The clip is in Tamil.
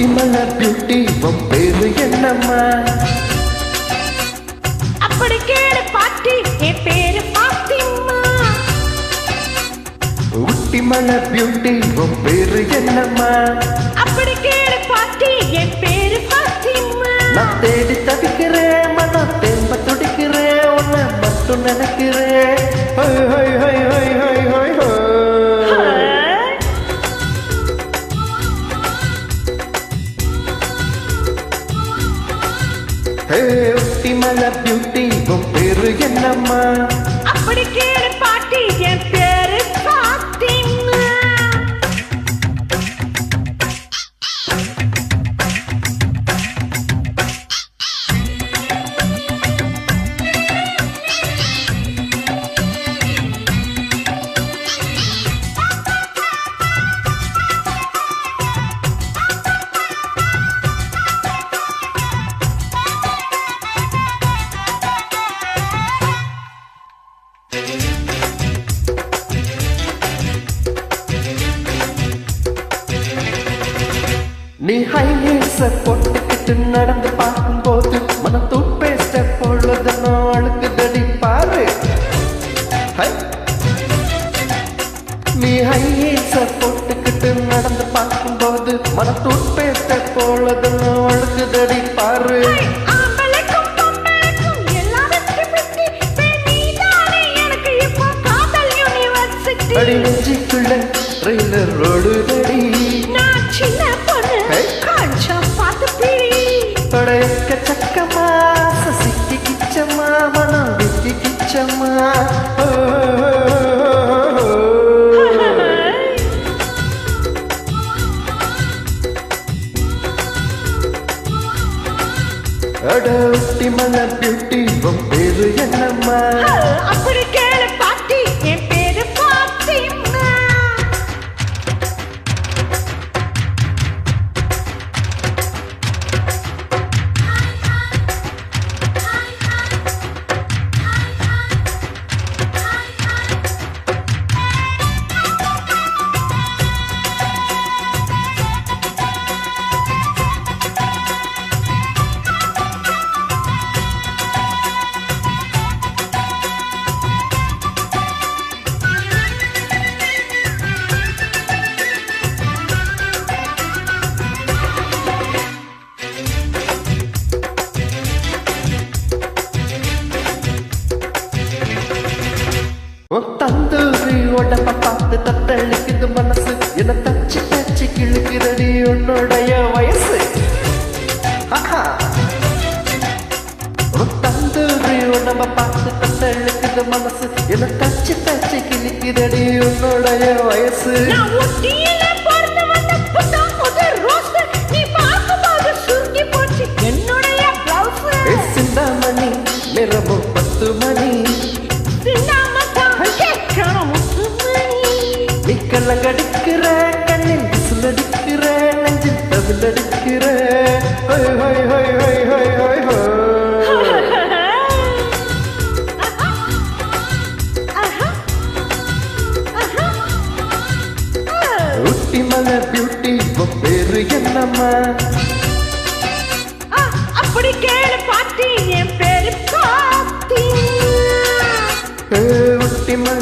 ஊட்டி மலர் பியூட்டி உன் பேரு என்னம்மா? அப்படி கேளு பாட்டி என் பேரு பாத்திம்மா. ஊட்டி மலர் பியூட்டி உன் பேரு என்னம்மா? அப்படி கேளு பாட்டி என் பேரு பாத்திம்மா. நான் தேடி தவிக்கிறேன் மனம் தேம்ப துடிக்கிறேன் உன்னை மட்டும் நினைக்கிறேன். ஒட்டி மலர் பியூட்டி உன் பேரு என்னம்மா? அப்படி கேளு பாட்டி என் பேர் நீ ஹை ஹீல்ஸ போட்டுக்கிட்டு நடந்து பார்க்கும்போது மன தூட் பேஸ்ட நாளுக்கு தடி பாரு. நீ ஹை ஹீல்ஸ போட்டுக்கிட்டு நடந்து பார்க்கும்போது மனம் தூட் பேஸ்ட பொழுதுனோ பாரு. சின்ன பொண்ணு. கொஞ்சம் பார்த்து பிடி படையக்க சக்கமா சசிக்கு கிச்சம்மா மனம் விக்கி கிச்சம்மா. அட மலர் பியூட்டி ஆஹா. உன் பார்த்து தத்தளிக்குது மனசு என்ன தச்சு தச்சு கிழக்குதடி உன்னுடைய வயசு சிந்தாமணி நிறமும் பத்து மணி நீ நெஞ்சில் தவிலடிக்கிற ஹொய் ஊட்டி மலர் பியூட்டி உன் பேரு என்னம்மா அப்படி கேளு பாட்டி என் பேரு பாத்தி ஊட்டி மலர்